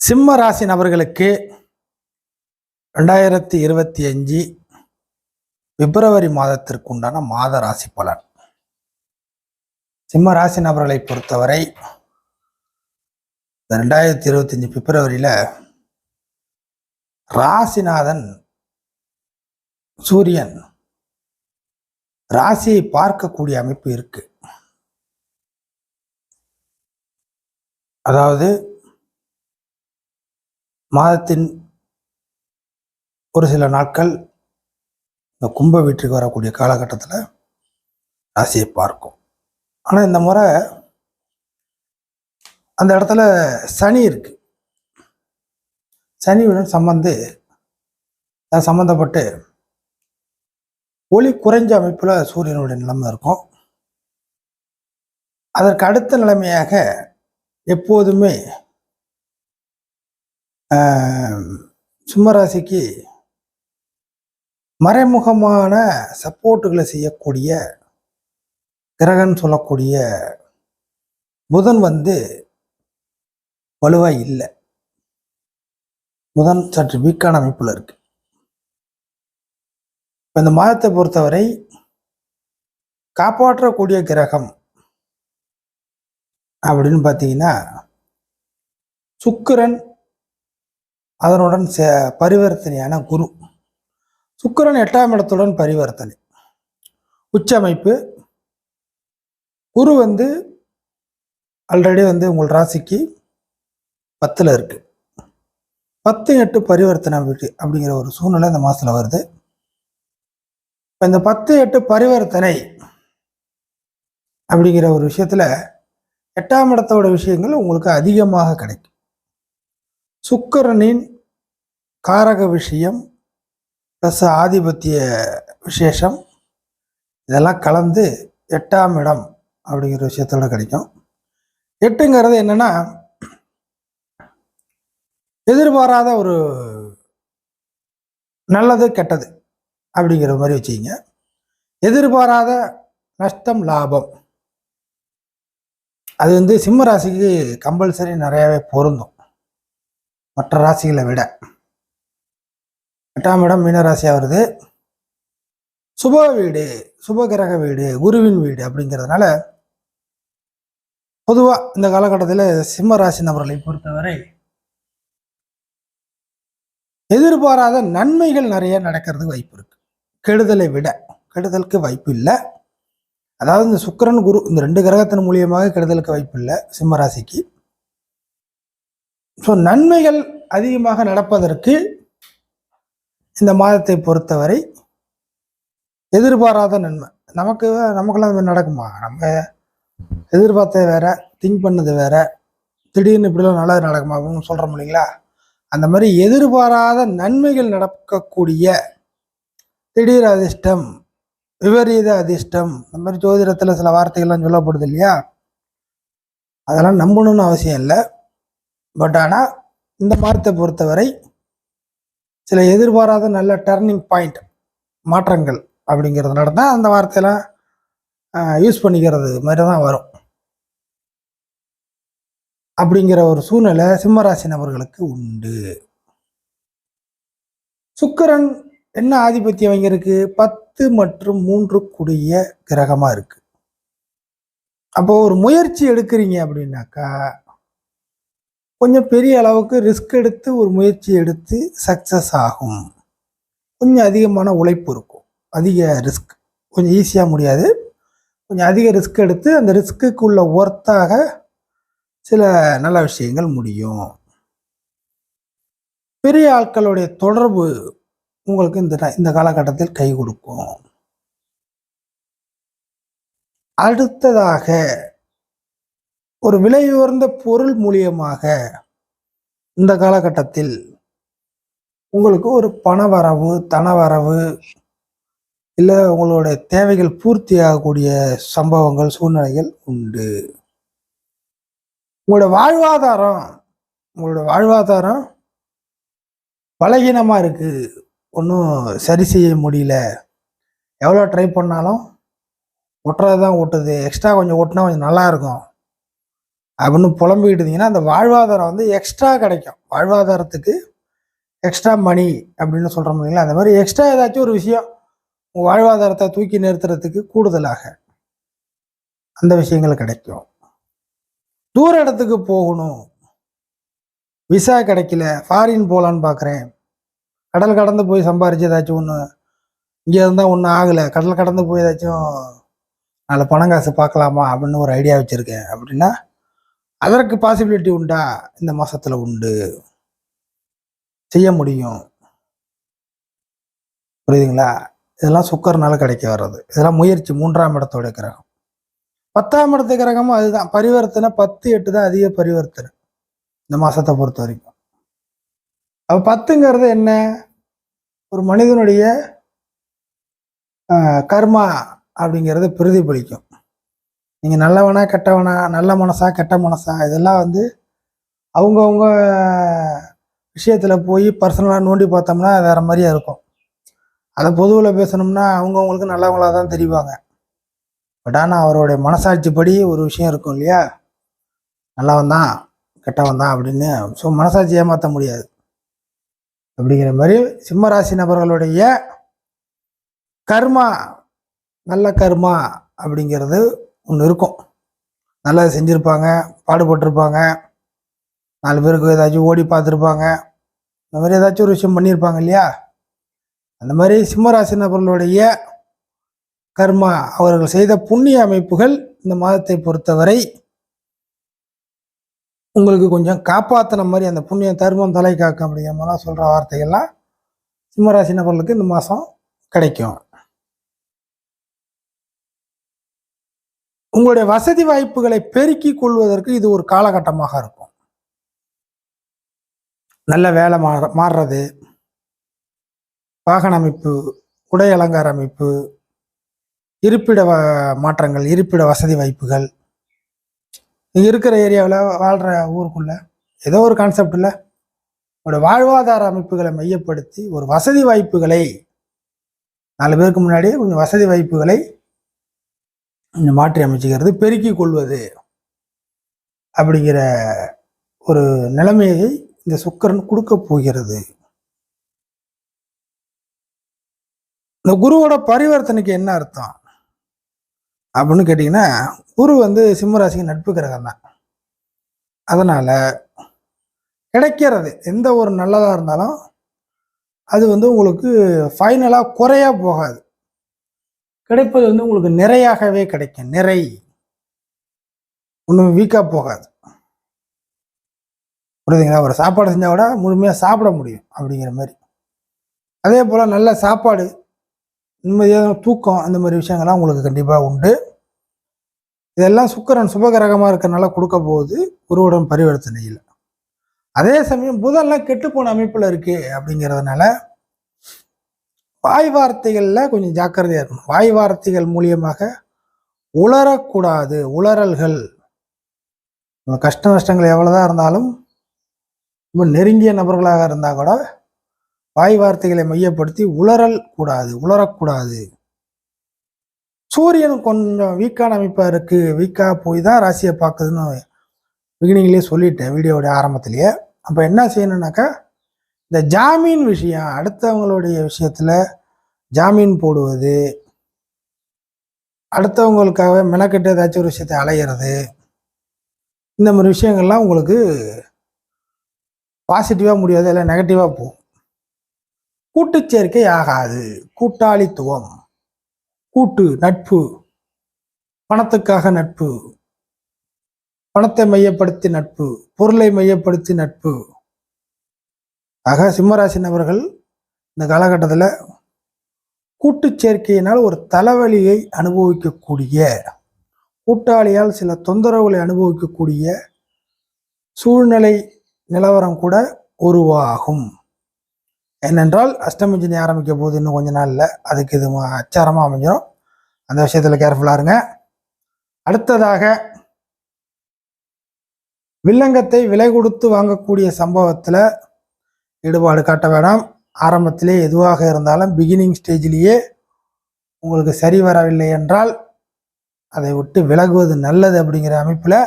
சிம்ம ராசி நபர்களுக்கு ரெண்டாயிரத்தி இருபத்தி அஞ்சு பிப்ரவரி மாதத்திற்கு உண்டான மாத ராசி பலன். சிம்ம ராசி நபர்களை பொறுத்தவரை இந்த ரெண்டாயிரத்தி இருபத்தஞ்சி பிப்ரவரியில் ராசிநாதன் சூரியன் ராசியை பார்க்கக்கூடிய அமைப்பு இருக்கு. அதாவது மாதத்தின் ஒரு சில நாட்கள் இந்த கும்ப வீட்டுக்கு வரக்கூடிய காலகட்டத்தில் ராசியை பார்க்கும். ஆனால் இந்த முறை அந்த இடத்துல சனி இருக்கு. சனியுடன் சம்பந்து சம்மந்தப்பட்டு சம்பந்தப்பட்டு ஒளி குறைஞ்ச அமைப்பில் சூரியனுடைய நிலைமை இருக்கும். அதற்கு அடுத்த நிலைமையாக எப்போதுமே சிம்மராசிக்கு மறைமுகமான சப்போர்ட்டுகளை செய்யக்கூடிய கிரகன் சொல்லக்கூடிய புதன் வந்து வலுவாக இல்லை. புதன் சற்று வீக்கான அமைப்பில் இருக்கு. இந்த மாதத்தை பொறுத்தவரை காப்பாற்றக்கூடிய கிரகம் அப்படின்னு பார்த்தீங்கன்னா சுக்கிரன் அதனுடன் சே பரிவர்த்தனையான குரு. சுக்கிரன் எட்டாம் இடத்துடன் பரிவர்த்தனை. உச்சமைப்பு. குரு வந்து ஆல்ரெடி வந்து உங்கள் ராசிக்கு பத்தில் இருக்குது பத்து எட்டு பரிவர்த்தனை வீட்டு அப்படிங்கிற ஒரு சூழ்நிலை இந்த மாதத்தில் வருது. இப்போ இந்த பத்து எட்டு பரிவர்த்தனை அப்படிங்கிற ஒரு விஷயத்தில் எட்டாம் இடத்தோட விஷயங்கள் உங்களுக்கு அதிகமாக கிடைக்கும். சுக்கரனின் காரக விஷயம் ப்ளஸ் ஆதிபத்திய விசேஷம் இதெல்லாம் கலந்து எட்டாம் இடம் அப்படிங்கிற விஷயத்தோட கிடைக்கும். எட்டுங்கிறது என்னென்னா எதிர்பாராத ஒரு நல்லது கெட்டது அப்படிங்கிற மாதிரி வச்சுக்கிங்க. எதிர்பாராத நஷ்டம் லாபம். அது வந்து சிம்ம ராசிக்கு கம்பல்சரி நிறையாவே பொருந்தும். மற்ற ராசிகளை விட. எட்டாம் இடம் மீனராசியாக வருது. சுப வீடு சுபகிரக வீடு குருவின் வீடு அப்படிங்கிறதுனால பொதுவாக இந்த காலகட்டத்தில் சிம்ம ராசி நபர்களை பொறுத்தவரை எதிர்பாராத நன்மைகள் நிறைய நடக்கிறதுக்கு வாய்ப்பு இருக்கு. கெடுதலை விட கெடுதலுக்கு வாய்ப்பு இல்லை. அதாவது இந்த சுக்கரன் குரு இந்த ரெண்டு கிரகத்தின் மூலியமாக கெடுதலுக்கு வாய்ப்பு இல்லை சிம்ம ராசிக்கு ஸோ நன்மைகள் அதிகமாக நடப்பதற்கு இந்த மாதத்தை பொறுத்தவரை எதிர்பாராத நன்மை. நமக்கு நமக்கெல்லாம் நடக்குமா? நம்ம எதிர்பார்த்தது வேற திங்க் பண்ணது வேற திடீர்னு இப்படிலாம் நல்லது நடக்குமா அப்படின்னு சொல்கிறோம் இல்லைங்களா? அந்த மாதிரி எதிர்பாராத நன்மைகள் நடக்கக்கூடிய திடீர் அதிர்ஷ்டம் விபரீத அதிர்ஷ்டம் இந்த மாதிரி ஜோதிடத்தில் சில வார்த்தைகள்லாம் சொல்லப்படுது இல்லையா? அதெல்லாம் நம்பணும்னு அவசியம் இல்லை. பட் ஆனால் இந்த மாதத்தை பொறுத்தவரை சில எதிர்பாராத நல்ல டர்னிங் பாயிண்ட் மாற்றங்கள் அப்படிங்கிறது நடந்தால் அந்த வார்த்தையெல்லாம் யூஸ் பண்ணிக்கிறது மாதிரி தான் வரும். அப்படிங்கிற ஒரு சூழ்நிலை சிம்மராசி நபர்களுக்கு உண்டு. சுக்கரன் என்ன ஆதிபத்தியம் இங்கே இருக்கு பத்து மற்றும் மூன்று கூடிய கிரகமாக இருக்கு. அப்போ ஒரு முயற்சி எடுக்கிறீங்க அப்படின்னாக்கா கொஞ்சம் பெரிய அளவுக்கு ரிஸ்க் எடுத்து ஒரு முயற்சி எடுத்து சக்ஸஸ் ஆகும். கொஞ்சம் அதிகமான உழைப்பு இருக்கும். அதிக ரிஸ்க் கொஞ்சம் ஈஸியாக முடியாது. கொஞ்சம் அதிக ரிஸ்க் எடுத்து அந்த ரிஸ்க்குள்ள ஒர்த்தாக சில நல்ல விஷயங்கள் முடியும். பெரிய ஆட்களுடைய தொடர்பு உங்களுக்கு இந்த இந்த காலகட்டத்தில் கை கொடுக்கும். அடுத்ததாக ஒரு விலையுயர்ந்த பொருள் மூலியமாக இந்த காலகட்டத்தில் உங்களுக்கு ஒரு பண வரவு தன வரவு இல்லை உங்களுடைய தேவைகள் பூர்த்தி ஆகக்கூடிய சம்பவங்கள் சூழ்நிலைகள் உண்டு. உங்களோட வாழ்வாதாரம் உங்களோட வாழ்வாதாரம் பலகீனமாக இருக்குது ஒன்றும் சரி செய்ய முடியல. எவ்வளோ ட்ரை பண்ணாலும் ஒட்டுறது தான் ஒட்டுது. எக்ஸ்ட்ரா கொஞ்சம் ஒட்டினா கொஞ்சம் நல்லாயிருக்கும் அப்படின்னு புலம்பிக்கிட்டு இருந்தீங்கன்னா அந்த வாழ்வாதாரம் வந்து எக்ஸ்ட்ரா கிடைக்கும். வாழ்வாதாரத்துக்கு எக்ஸ்ட்ரா மணி அப்படின்னு சொல்கிறோம் இல்லைங்களா? அந்த மாதிரி எக்ஸ்ட்ரா ஏதாச்சும் ஒரு விஷயம் உங்கள் வாழ்வாதாரத்தை தூக்கி நிறுத்துறதுக்கு கூடுதலாக அந்த விஷயங்கள் கிடைக்கும். தூர இடத்துக்கு போகணும். விசா கிடைக்கல ஃபாரின் போகலான்னு பார்க்குறேன் கடல் கடந்து போய் சம்பாரிச்சு ஏதாச்சும் ஒன்று இங்கே இருந்தால் ஒன்றும் ஆகலை கடல் கடந்து போய் ஏதாச்சும் நாலு பணம் காசு பார்க்கலாமா அப்படின்னு ஒரு ஐடியா வச்சுருக்கேன். அப்படின்னா அதற்கு பாசிபிலிட்டி உண்டா? இந்த மாசத்துல உண்டு. செய்ய முடியும். புரியுதுங்களா? இதெல்லாம் சுக்கர்னால கிடைக்க வர்றது. இதெல்லாம் முயற்சி மூன்றாம் இடத்தோட கிரகம். பத்தாம் இடத்து கிரகமும் அதுதான். பரிவர்த்தனை பத்து எட்டு தான் அதிக பரிவர்த்தனை. இந்த மாசத்தை பொறுத்த வரைக்கும். அப்ப பத்துங்கிறது என்ன? ஒரு மனிதனுடைய கர்மா அப்படிங்கிறது பிரதிபலிக்கும். நீங்கள் நல்லவனா கெட்டவனா நல்ல மனசா கெட்ட மனசா இதெல்லாம் வந்து அவங்கவுங்க விஷயத்தில் போய் பர்சனலாக நோண்டி பார்த்தோம்னா வேறு மாதிரியா இருக்கும். அதை பொதுவில் பேசணும்னா அவங்கவுங்களுக்கு நல்லவங்களாக தான் தெரிவாங்க. பட் ஆனால் அவருடைய மனசாட்சிப்படி ஒரு விஷயம் இருக்கும் இல்லையா? நல்லவன் தான் கெட்டவன் தான் அப்படின்னு. ஸோ மனசாட்சி ஏமாற்ற முடியாது. அப்படிங்கிற மாதிரி சிம்மராசி நபர்களுடைய கர்மா நல்ல கர்மா அப்படிங்கிறது ஒன்று இருக்கும். நல்லா செஞ்சுருப்பாங்க பாடுபட்டிருப்பாங்க. நாலு பேருக்கு ஏதாச்சும் ஓடி பார்த்துருப்பாங்க. இந்த மாதிரி ஏதாச்சும் ஒரு விஷயம் பண்ணியிருப்பாங்க இல்லையா? அந்த மாதிரி சிம்மராசி நபர்களுடைய கர்மா அவர்கள் செய்த புண்ணிய அமைப்புகள் இந்த மாதத்தை பொறுத்தவரை உங்களுக்கு கொஞ்சம் காப்பாற்றின மாதிரி அந்த புண்ணிய தர்மம் தலை காக்க அப்படிங்கிற மாதிரிலாம் சொல்கிற வார்த்தைகள்லாம் சிம்மராசி நபர்களுக்கு இந்த மாதம் கிடைக்கும். உங்களுடைய வசதி வாய்ப்புகளை பெருக்கிக் கொள்வதற்கு இது ஒரு காலகட்டமாக இருக்கும். நல்ல வேலை மாற மாறுறது வாகன அமைப்பு உடை அலங்கார அமைப்பு இருப்பிட வ- மாற்றங்கள் இருப்பிட வசதி வாய்ப்புகள். இங்கே இருக்கிற ஏரியாவில் வாழ்கிற ஊருக்குள்ள ஏதோ ஒரு கான்செப்டில் உங்களோட வாழ்வாதார அமைப்புகளை மையப்படுத்தி ஒரு வசதி வாய்ப்புகளை நாலு பேருக்கு முன்னாடி கொஞ்சம் வசதி வாய்ப்புகளை இந்த மாற்றி அமைச்சுக்கிறது பெருக்கிக் கொள்வது அப்படிங்கிற ஒரு நிலைமையை இந்த சுக்கரன் கொடுக்க போகிறது. இந்த குருவோட பரிவர்த்தனைக்கு என்ன அர்த்தம்? அப்படின்னு கேட்டிங்கன்னா குரு வந்து சிம்மராசிக்கு நட்பு கிரகம் தான். அதனால் கிடைக்கிறது எந்த ஒரு நல்லதாக இருந்தாலும் அது வந்து உங்களுக்கு ஃபைனலாக குறையா போகாது. கிடைப்பது வந்து உங்களுக்கு நிறையாகவே கிடைக்கும். நிறை. ஒன்றும் வீக்காக போகாது. புரியுதுங்களா? ஒரு சாப்பாடு செஞ்சால் கூட முழுமையாக சாப்பிட முடியும் அப்படிங்கிற மாதிரி. அதே போல் நல்ல சாப்பாடு நிம்மதியான தூக்கம் அந்த மாதிரி விஷயங்கள்லாம் உங்களுக்கு கண்டிப்பாக உண்டு. இதெல்லாம் சுக்கரன் சுபகிரகமாக இருக்கிறனால கொடுக்க போகுது. குருவுடன் பரிவர்த்தனையில். அதே சமயம் புதன்லாம் கெட்டுப்போன அமைப்பில் இருக்கு அப்படிங்கிறதுனால வாய் வார்த்தைகளில் கொஞ்சம் ஜாக்கிரதையாக இருக்கணும். வாய் வார்த்தைகள் மூலியமாக உளரக்கூடாது உளறல்கள். கஷ்ட நஷ்டங்கள் எவ்வளோதான் இருந்தாலும் ரொம்ப நெருங்கிய நபர்களாக இருந்தால் கூட வாய் வார்த்தைகளை மையப்படுத்தி உளறல் கூடாது உளரக்கூடாது. சூரியன் கொஞ்சம் வீக்கான அமைப்பாக இருக்குது வீக்காக போய் தான் ராசியை பார்க்குதுன்னு பிகினிங்லேயே சொல்லிட்டேன் வீடியோவுடைய ஆரம்பத்திலேயே. அப்போ என்ன செய்யணுன்னாக்கா இந்த ஜாமீன் விஷயம் அடுத்தவங்களுடைய விஷயத்தில் ஜாமீன் போடுவது அடுத்தவங்களுக்காக மெனக்கெட்டு ஏதாச்சும் ஒரு விஷயத்தை அலையிறது இந்த மாதிரி விஷயங்கள்லாம் உங்களுக்கு பாசிட்டிவாக முடியாது இல்லை நெகட்டிவாக போகும். கூட்டுச்சேர்க்கை ஆகாது. கூட்டாளித்துவம். கூட்டு நட்பு. பணத்துக்காக நட்பு. பணத்தை மையப்படுத்தி நட்பு. பொருளை மையப்படுத்தி நட்பு. ஆக சிம்மராசி நபர்கள் இந்த காலகட்டத்தில் கூட்டு சேர்க்கையினால் ஒரு தலைவலியை அனுபவிக்கக்கூடிய கூட்டாளியால் சில தொந்தரவுகளை அனுபவிக்கக்கூடிய சூழ்நிலை நிலவரம் கூட உருவாகும். ஏனென்றால் அஷ்டமஜினி ஆரம்பிக்க போது இன்னும் கொஞ்ச இல்லை. அதுக்கு இது அச்சாரமாக அமைஞ்சிடும் அந்த விஷயத்தில் கேர்ஃபுல்லாக இருங்க. அடுத்ததாக வில்லங்கத்தை விலை கொடுத்து வாங்கக்கூடிய சம்பவத்தில் ஈடுபாடு காட்ட வேண்டாம் ஆரம்பத்திலே எதுவாக இருந்தாலும் பிகினிங் ஸ்டேஜிலேயே உங்களுக்கு சரி வரவில்லை என்றால் அதை விட்டு விலகுவது நல்லது அப்படிங்கிற அமைப்பில்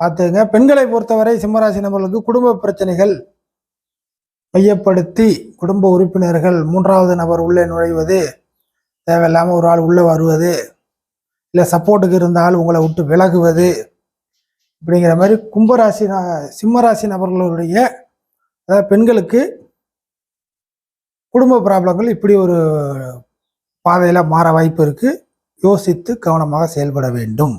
பார்த்துங்க பெண்களை பொறுத்தவரை சிம்மராசி நபர்களுக்கு குடும்ப பிரச்சனைகள் மையப்படுத்தி குடும்ப உறுப்பினர்கள் மூன்றாவது நபர் உள்ளே நுழைவது தேவையில்லாமல் ஒரு ஆள் உள்ளே வருவது இல்லை சப்போர்ட்டுக்கு இருந்தால் உங்களை விட்டு விலகுவது அப்படிங்கிற மாதிரி கும்பராசி ந- சிம்மராசி நபர்களுடைய அதாவது பெண்களுக்கு குடும்ப ப்ராப்ளங்கள் இப்படி ஒரு பாதையில் மாற வாய்ப்பு இருக்குது யோசித்து கவனமாக செயல்பட வேண்டும்.